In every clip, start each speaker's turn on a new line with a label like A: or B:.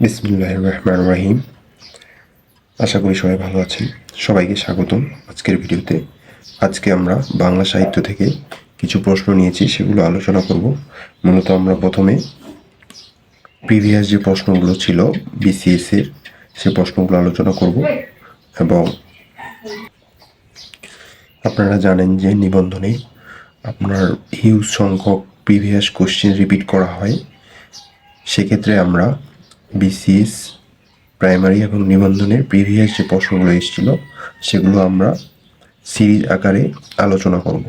A: বিসমুল্লাহ রহমান রাহিম আশা করি সবাই ভালো আছেন। সবাইকে স্বাগতম আজকের ভিডিওতে। আজকে আমরা বাংলা সাহিত্য থেকে কিছু প্রশ্ন নিয়েছি, সেগুলো আলোচনা করব। মূলত আমরা প্রথমে প্রিভিয়াস যে প্রশ্নগুলো ছিল বিসিএস এর, সে প্রশ্নগুলো আলোচনা করব এবং আপনারা জানেন যে নিবন্ধনে আপনার হিউজ সংখ্যক প্রিভিয়াস কোশ্চেন রিপিট করা হয়। সেক্ষেত্রে আমরা বিসিএস প্রাইমারি এবং নিবন্ধনের প্রিভিয়াস যে প্রশ্নগুলো এসেছিল, সেগুলো আমরা সিরিজ আকারে আলোচনা করব।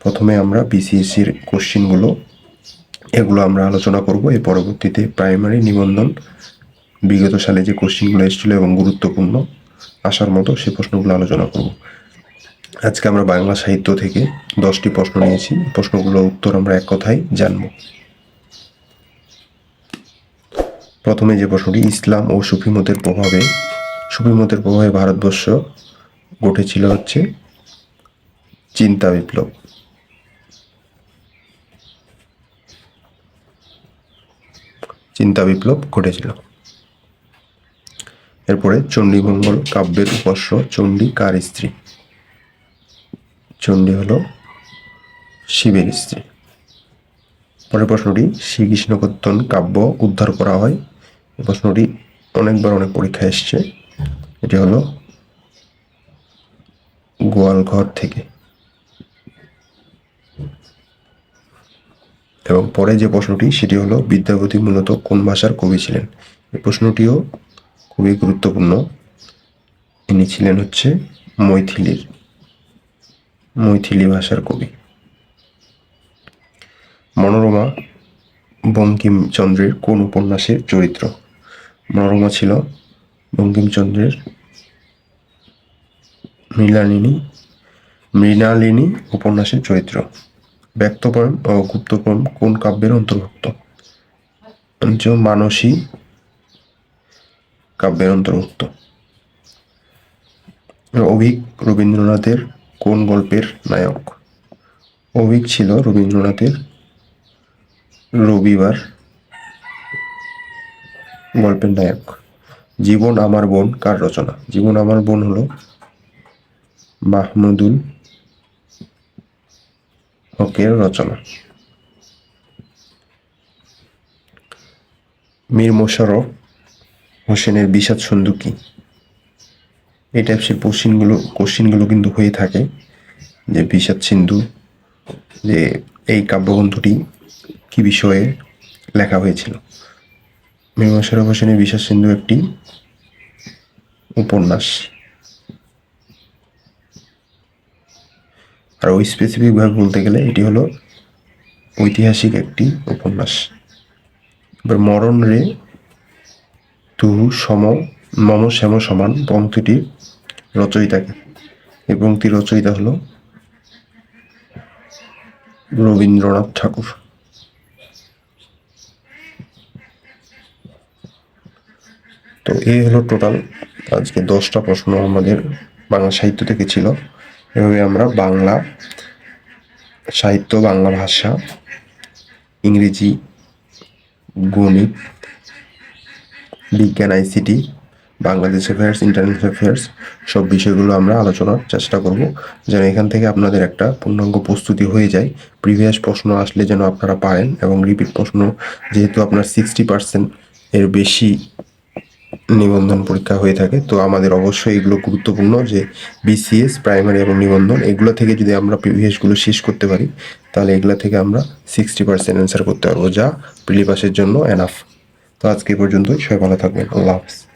A: প্রথমে আমরা বিসিএস এর কোশ্চেনগুলো এগুলো আমরা আলোচনা করব। এর পরবর্তীতে প্রাইমারি নিবন্ধন, বিগত সালে যে কোশ্চেনগুলো এসেছিল এবং গুরুত্বপূর্ণ আসার মতো সে প্রশ্নগুলো আলোচনা করব। আজকে আমরা বাংলা সাহিত্য থেকে দশটি প্রশ্ন নিয়েছি। প্রশ্নগুলোর উত্তর আমরা এক কথায় জানব। প্রথমে যে প্রশ্নটি ইসলাম ও সুফিমতের প্রভাবে সুফিমতের প্রভাবে ভারতবর্ষ ঘটেছিল হচ্ছে চিন্তা বিপ্লব। চিন্তা বিপ্লব ঘটেছিল। এরপরে চণ্ডীমঙ্গল কাব্যের উপস্য চণ্ডী কার স্ত্রী? চণ্ডী হলো শিবের স্ত্রী। পরের প্রশ্নটি শ্রীকৃষ্ণকর্তন কাব্য উদ্ধার করা হয় প্রশ্নটি অনেকবার অনেক পরীক্ষায় এসছে। এটি হলো গোয়ালঘর থেকে। এবং পরে যে প্রশ্নটি, সেটি হলো বিদ্যাপতি মূলত কোন ভাষার কবি ছিলেন? এই প্রশ্নটিও খুবই গুরুত্বপূর্ণ। তিনি ছিলেন হচ্ছে মৈথিলির, মৈথিলি ভাষার কবি। মনোরমা বঙ্কিমচন্দ্রের কোন উপন্যাসের চরিত্র? মনোরমা ছিল, বঙ্কিমচন্দ্রের মৃণালিনী মৃণালিনী উপন্যাসের চরিত্র। ব্যক্তপয়ম ও গুপ্তপয়ম কোন কাব্যের অন্তর্ভুক্ত? মানসী কাব্যের অন্তর্ভুক্ত। অভিক রবীন্দ্রনাথের কোন গল্পের নায়ক? অভিক ছিল রবীন্দ্রনাথের রবিবার গল্পের নায়ক। জীবন আমার বোন, কার রচনা? জীবন আমার বোন হলো মাহমুদুল হকের রচনা। মীর মোশারফ হোসেনের বিষাদ সন্ধু কি এই টাইপসের কোশ্চিনগুলো কোশ্চিনগুলো কিন্তু হয়ে থাকে। যে বিষাদ সিন্ধু, যে এই কাব্যগ্রন্থটি কি বিষয়ে লেখা হয়েছিল? মোশাররফ হোসেনের বিশ্বাস সিন্ধু একটি উপন্যাস। আর ওই স্পেসিফিকভাবে বলতে গেলে এটি হলো ঐতিহাসিক একটি উপন্যাস। এবার মরণ রে তুহু সম মম শ্যাম সমান পংক্তিটির রচয়িতাকে। এই পংক্তির রচয়িতা হলো রবীন্দ্রনাথ ঠাকুর। তো এই হলো টোটাল আজকে দশটা প্রশ্ন আমাদের বাংলা সাহিত্য থেকে ছিল। এভাবে আমরা বাংলা সাহিত্য, বাংলা ভাষা, ইংরেজি, গণিত, বিজ্ঞান, ICT, Bangladesh affairs international affairs সব বিষয়গুলো আমরা আলোচনার চেষ্টা করব। যেন এখান থেকে আপনাদের একটা পূর্ণাঙ্গ প্রস্তুতি হয়ে যায়। প্রিভিয়াস প্রশ্ন আসলে যেন আপনারা পারেন এবং রিপিট প্রশ্ন যেহেতু আপনার সিক্সটি পার্সেন্ট এর বেশি নিবন্ধন পরীক্ষা হয়ে থাকে, তো আমাদের অবশ্যই এগুলো গুরুত্বপূর্ণ যে বিসিএস প্রাইমারি এবং নিবন্ধন, এগুলো থেকে যদি আমরা প্রিভিয়াসগুলো শেষ করতে পারি, তাহলে এগুলো থেকে আমরা সিক্সটি পার্সেন্ট অ্যান্সার করতে পারব, যা প্রিলিপাসের জন্য এনাফ তো আজকে পর্যন্ত পর্যন্তই, সবাই ভালো থাকবেন, আল্লাহ হাফিজ।